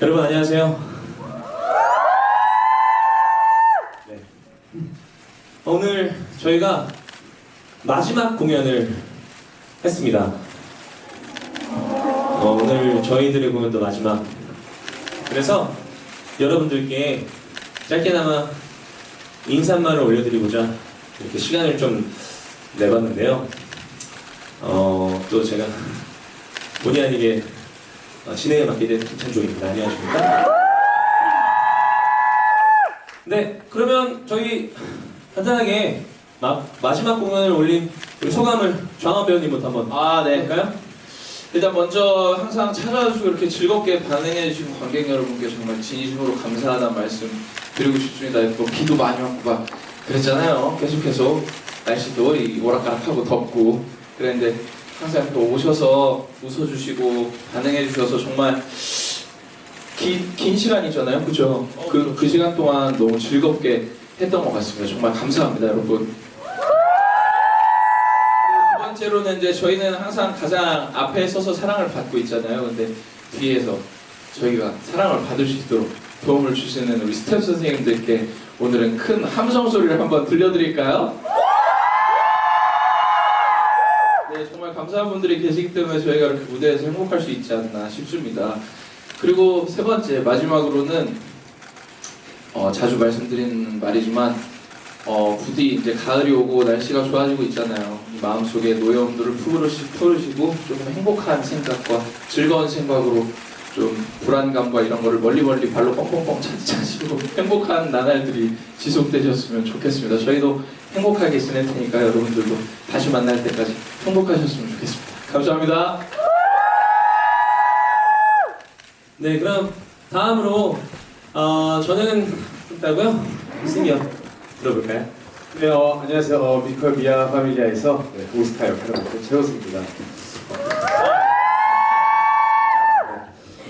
여러분 안녕하세요. 네. 오늘 저희가 마지막 공연을 했습니다. 어, 오늘 저희들의 공연도 마지막. 그래서 여러분들께 짧게나마 인사말을 올려드리고자 이렇게 시간을 좀 내봤는데요. 어, 또 제가 본의 아니게 어, 진행에 맡게 된 김찬종입니다. 안녕하십니까? 네, 그러면 저희 간단하게 마, 마지막 공연을 올린 우리 소감을 좌원 배우님부터 한번 아, 네. 할까요? 일단 먼저 항상 찾아주시고 이렇게 즐겁게 반응해주신 관객 여러분께 정말 진심으로 감사하다는 말씀 드리고 싶습니다. 또 비도 많이 왔고 막 그랬잖아요. 계속해서 날씨도 이 오락가락하고 덥고 그랬는데 항상 또 오셔서 웃어주시고 반응해 주셔서 정말 긴, 긴 시간이잖아요. 그죠? 그, 그 시간 동안 너무 즐겁게 했던 것 같습니다. 정말 감사합니다, 여러분. 두 번째로는 이제 저희는 항상 가장 앞에 서서 사랑을 받고 있잖아요. 근데 뒤에서 저희가 사랑을 받을 수 있도록 도움을 주시는 우리 스태프 선생님들께 오늘은 큰 함성 소리를 한번 들려드릴까요? 감사한 분들이 계시기 때문에 저희가 이렇게 무대에서 행복할 수 있지 않나 싶습니다. 그리고 세 번째 마지막으로는 어, 자주 말씀드리는 말이지만 어, 부디 이제 가을이 오고 날씨가 좋아지고 있잖아요. 이 마음속에 노여움들을 풀으시, 풀으시고 조금 행복한 생각과 즐거운 생각으로 좀 불안감과 이런 거를 멀리 멀리 발로 뻥뻥뻥 차- 차시고 행복한 나날들이 지속되셨으면 좋겠습니다. 저희도 행복하게 지낼 테니까 여러분들도 다시 만날 때까지 행복하셨으면 좋겠습니다. 감사합니다. 네, 그럼 다음으로 어, 저는 있다고요? 승기요. 들어볼까요? 네, 어, 안녕하세요. 어, 뮤지컬 미아 파밀리아에서 네, 오스카 역할을 맡은 최호승입니다.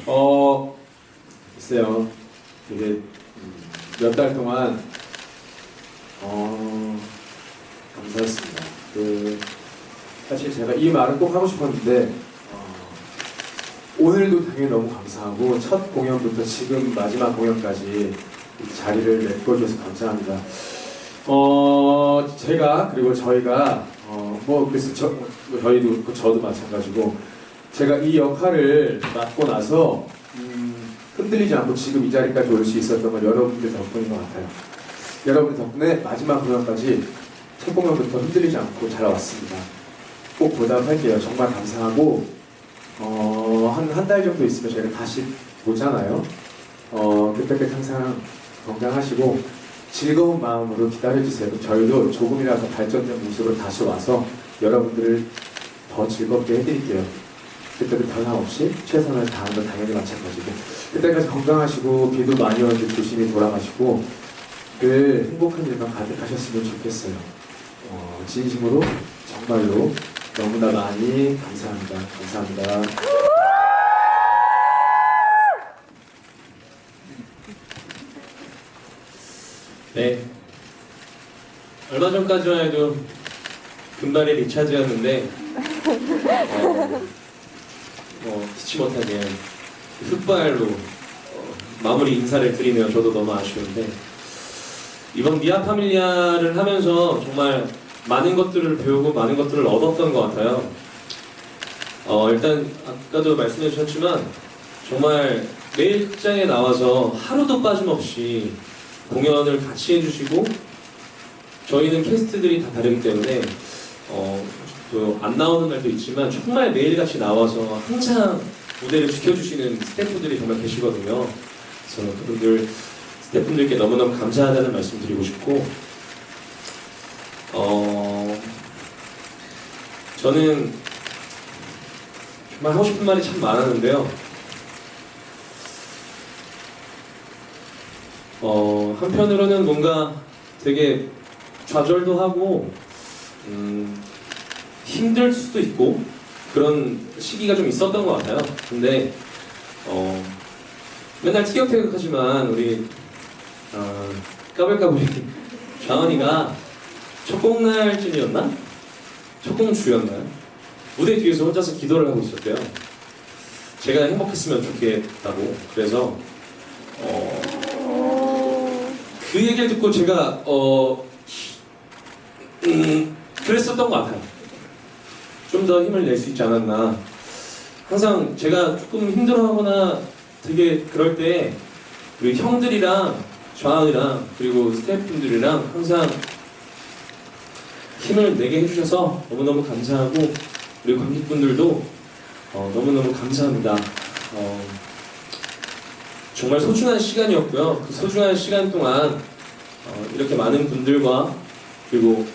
어, 글쎄요. 되게 몇 달 동안 어, 감사했습니다. 그 사실 제가 이 말은 꼭 하고 싶었는데 어, 오늘도 당연히 너무 감사하고 첫 공연부터 지금 마지막 공연까지 이 자리를 메꿔줘서 감사합니다. 어 제가 그리고 저희가 어 뭐 그래서 저뭐 저희도 그렇고 저도 마찬가지고 제가 이 역할을 맡고 나서 음, 흔들리지 않고 지금 이 자리까지 올 수 있었던 건 여러분들 덕분인 것 같아요. 여러분 덕분에 마지막 공연까지 첫 공연부터 흔들리지 않고 잘 왔습니다. 꼭 보답할게요. 정말 감사하고 어 한 한 달 정도 있으면 저희가 다시 보잖아요. 어 그때까지 항상 건강하시고 즐거운 마음으로 기다려주세요. 저희도 조금이라도 발전된 모습으로 다시 와서 여러분들을 더 즐겁게 해드릴게요. 그때도 변함없이 최선을 다하는 건 당연히 마찬가지고 그때까지 건강하시고 비도 많이 오는데 조심히 돌아가시고 늘 행복한 일만 가득하셨으면 좋겠어요. 어, 진심으로 정말로 너무나 많이 감사합니다. 감사합니다. 네. 얼마 전까지만 해도 금발의 리차드였는데 어, 뭐 피치 못하게 흑발로 어, 마무리 인사를 드리네요. 저도 너무 아쉬운데 이번 미아 파밀리아를 하면서 정말 많은 것들을 배우고 많은 것들을 얻었던 것 같아요. 어, 일단 아까도 말씀해 주셨지만 정말 매일 극장에 나와서 하루도 빠짐없이 공연을 같이 해주시고 저희는 캐스트들이 다 다르기 때문에 어, 또안 나오는 날도 있지만 정말 매일같이 나와서 항상 무대를 지켜주시는 스태프들이 정말 계시거든요. 그래서 그분들 스태프분들께 너무너무 감사하다는 말씀 드리고 싶고 어, 저는 정말 하고 싶은 말이 참 많았는데요. 어, 한편으로는 뭔가 되게 좌절도 하고, 음, 힘들 수도 있고, 그런 시기가 좀 있었던 것 같아요. 근데, 어, 맨날 티격태격하지만, 우리, 어, 까불까불이 좌원이가 첫 공날쯤이었나? 첫 공주였나요? 무대 뒤에서 혼자서 기도를 하고 있었대요. 제가 행복했으면 좋겠다고 그래서 어, 그 얘기를 듣고 제가 어, 음, 그랬었던 것 같아요. 좀 더 힘을 낼 수 있지 않았나. 항상 제가 조금 힘들어하거나 되게 그럴 때 우리 형들이랑 저항이랑 그리고 스태프분들이랑 항상 힘을 내게 해주셔서 너무너무 감사하고 우리 관객분들도 어, 너무너무 감사합니다. 어, 정말 소중한 시간이었고요. 그 소중한 시간 동안 어, 이렇게 많은 분들과 그리고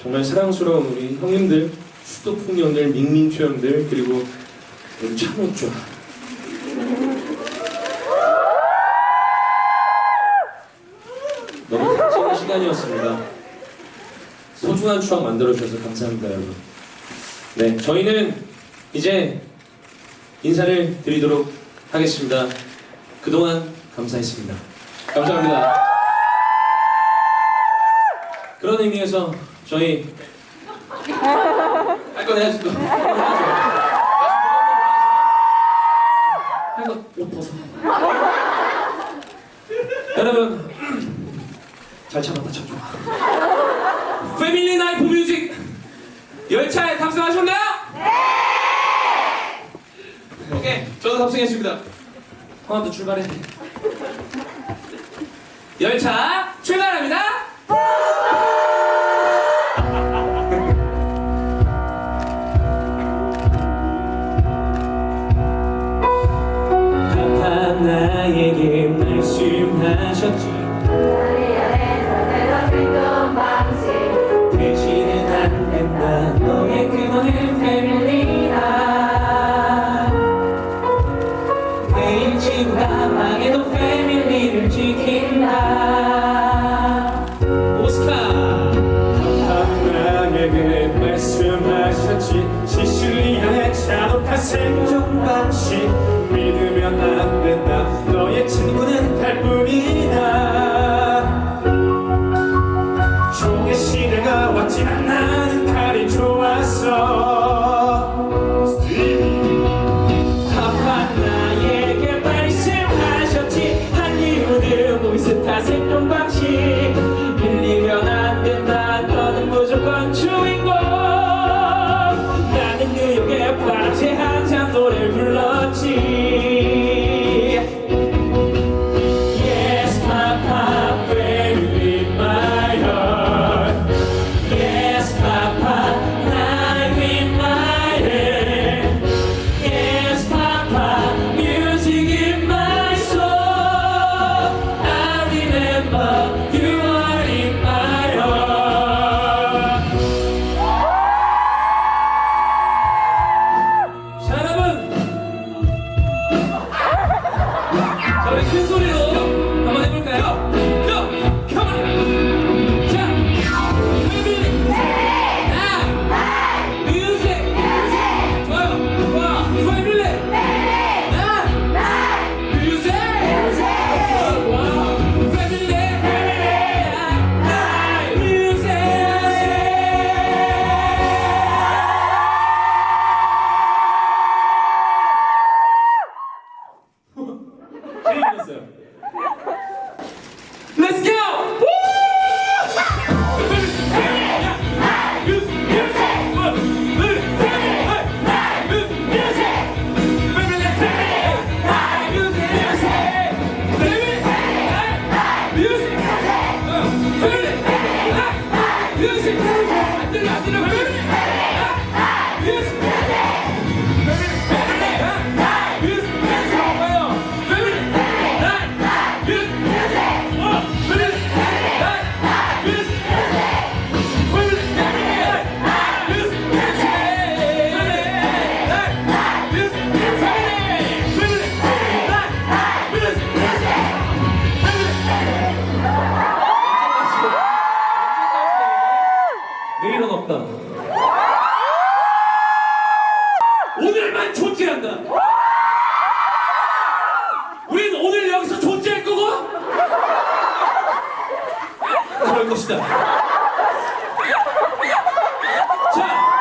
정말 사랑스러운 우리 형님들, 수도풍 형들, 밍밍추 형들 그리고 우리 참호쭈 너무 값진 시간이었습니다. 소중한 추억 만들어주셔서 감사합니다, 여러분. 네, 저희는 이제 인사를 드리도록 하겠습니다. 그동안 감사했습니다. 감사합니다. 그런 의미에서 저희 할 건 해야지 또. 할거옷 벗어. 여러분 잘 참았다 참 좋아. 패밀리 나이프 뮤직 열차에 탑승하셨나요? 네. 오케이 저도 탑승했습니다. 하나도 출발해. 열차 출발합니다. い越しだ じゃあ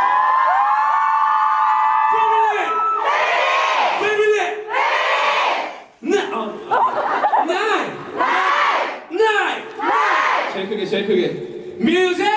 Music!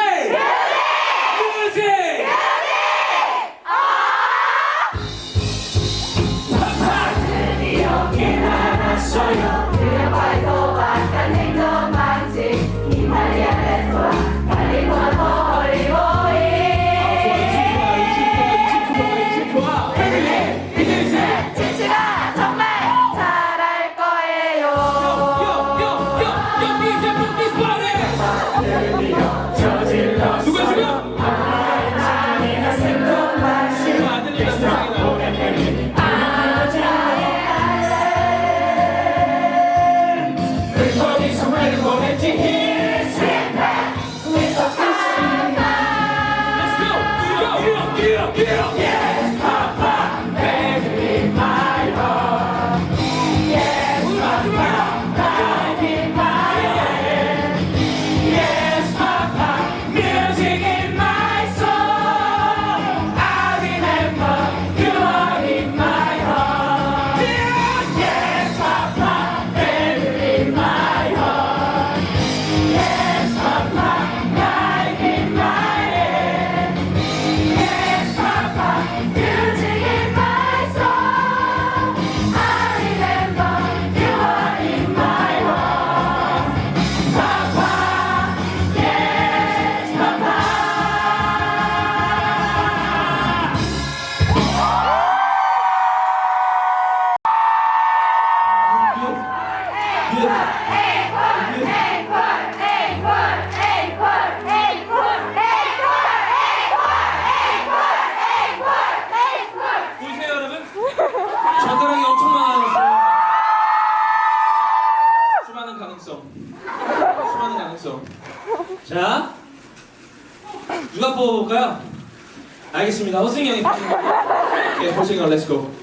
싱어 렛츠고.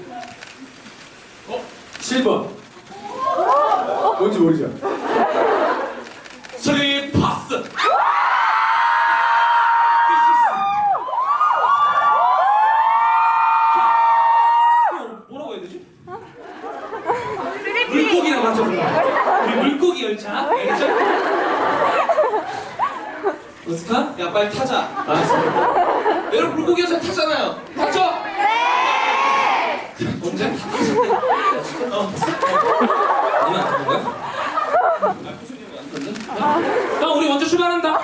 7번. 뭔지 모르죠? 스리 파스. 뭐라고 해야 되지? 물고기라고 하죠. 물고기 열차. 알겠죠? 어떡하? 야 빨리 타자. 알았어. 여러분 물고기 여자 타잖아요. 탔죠? 네. 언제? 어. 이만 타는 거 야? 형 우리 먼저 출발한다. 아,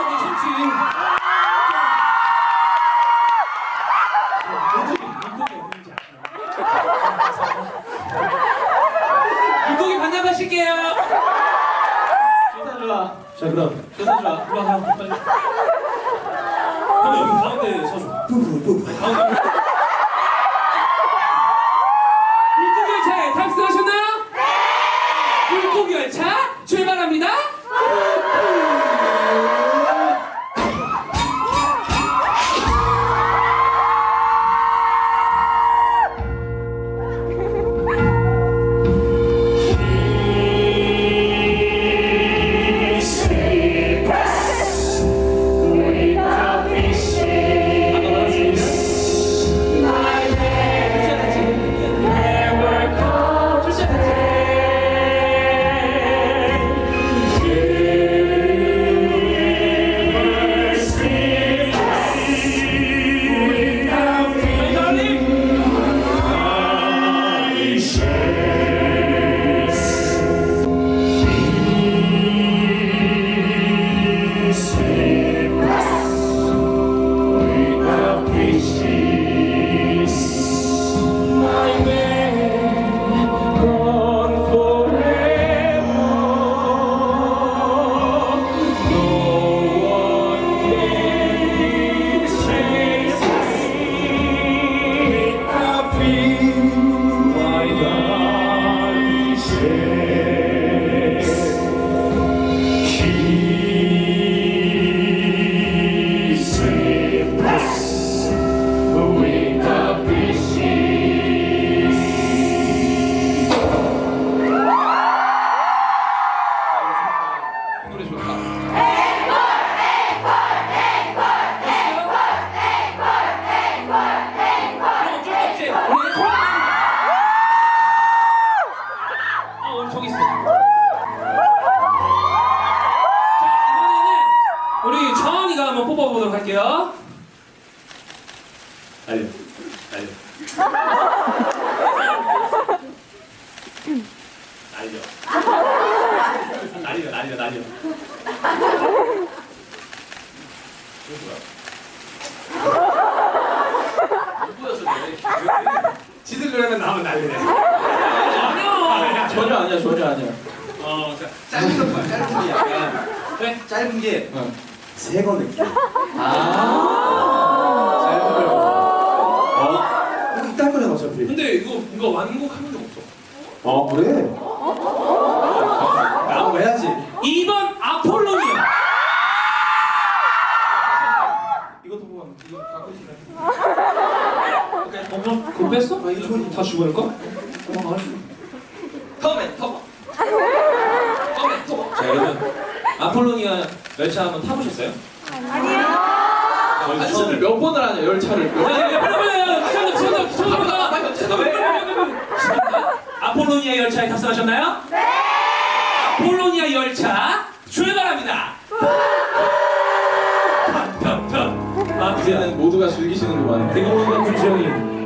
우리 먼저. 물고기 반납하실게요. 좋아. 자 그럼 좋다 좋아. 와 빨리. 형 여기 가운데 서줘. 가운데. 지들 그러면 나면 날리네. 아니요. 전혀 아니야 전혀 아니야. 어, 자, 짧은 거 짧은 게 약간 네. 짧은 게 어. 새거 느낌. 아. 짧은 걸. 어? 이거 이딴 거잖아 어차피. 근데 이거 이거 완곡하는 적 없어. 어 그래? 나하고 해야지. 2번 아폴로니아. 이것도 보면 이거 갖고 있으면. 어, 뭐, 그거 뺐어? 아, 이거 다 주고할까? 터맨 터봐. 터맨 터봐. 자 여러분 아폴로니아 열차 한번 타보셨어요? 아니요. 연습을 몇 번을 하냐 열차를. 몇. 빨리 빨리 아폴로니아 열차에 탑승하셨나요? 네. 아폴로니아 열차 출발합니다. 팡팡팡. 아 이제는 모두가 즐기시는구만. 대공원과 군수형이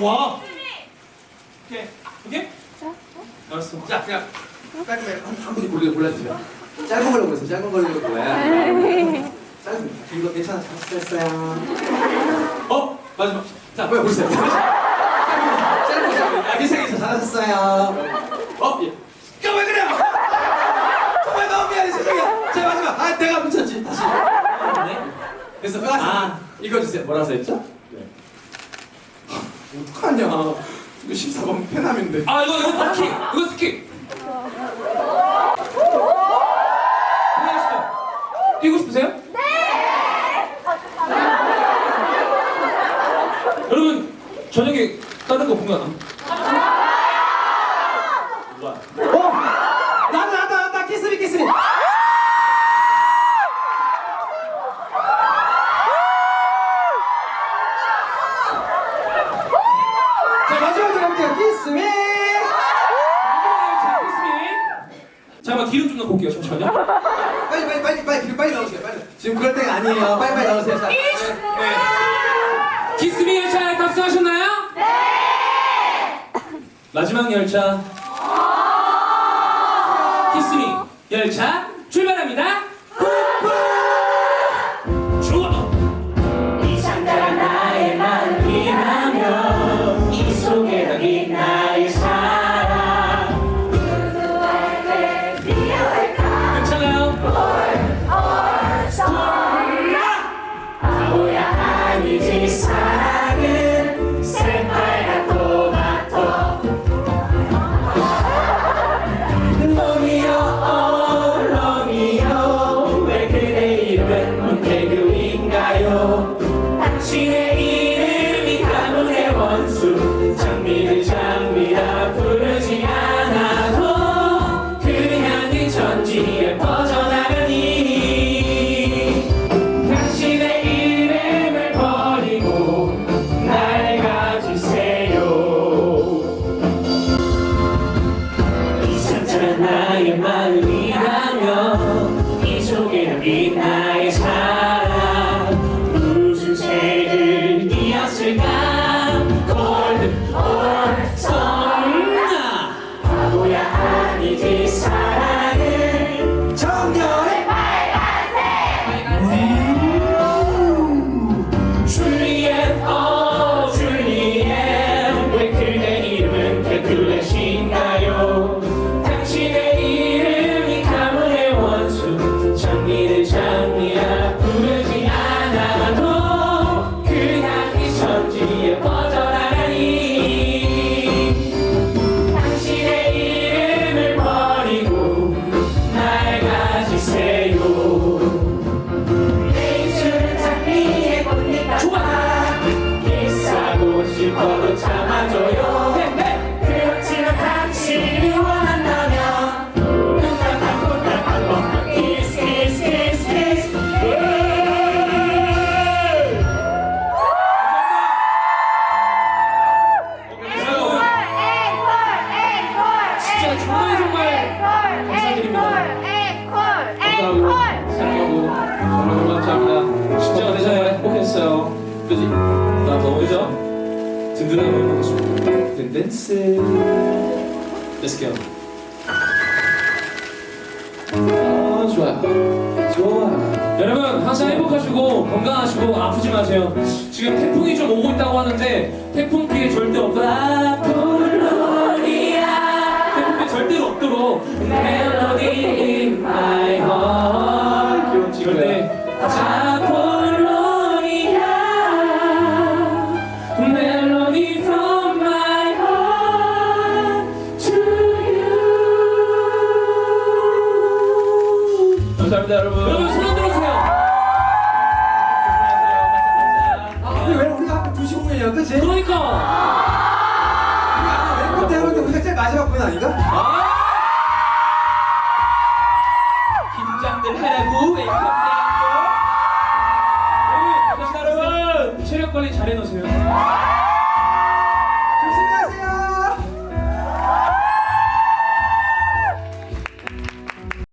와. 오케이 오케이 알았어. 자 그냥 깔끔해 한, 분이 골라 골라주세요. 짧은 걸로 보세요. 짧은 걸로 골라야 짧은 이거 괜찮아. 잘했어요. 어? 마지막. 자 뭐야 보세요 짧은 거 짧은 거 야, 기생에서 잘하셨어요. 어? 예. 왜 그래요? 정말 너무 미안해 죄송해요 자 마지막. 아 내가 묻혔지. 다시. 네. 그래서 아. 읽어주세요. 뭐라고 써있죠? 네 어떡하냐. 이거 14번 페남인데. 아 이거 이거 스킵 이거 스킵. 안녕하시죠? 뛰고 싶으세요? 네! 여러분 저녁에 다른 거 보면 안 어! 나도 나도 나도 키스미 키스미 자 마지막으로 할게요 키스미 잠깐만 뒤로 좀 넣고 올게요 잠시만요 빨리 빨리 빨리 빨리 뒤로 빨리 나오세요 빨리 지금 그럴 때가 아니에요 빨리 빨리 나오세요 자, 네. 키스미 열차에 탑승하셨나요? 네 마지막 열차 키스미 열차 출발합니다 좋아 이 상대가 나의 마음이라면 이 속에 담긴 나의 사랑 괜찮아요? 바보야 아니지 사랑 주실 거로 참아줘요. Let's go. 아 좋아요. 좋아. 여러분 항상 행복하시고 건강하시고 아프지 마세요. 지금 태풍이 좀 오고 있다고 하는데 태풍 피해 절대 태풍 피해 절대로 없도록 멜로디 in my heart 귀여운 친구야. 절대 아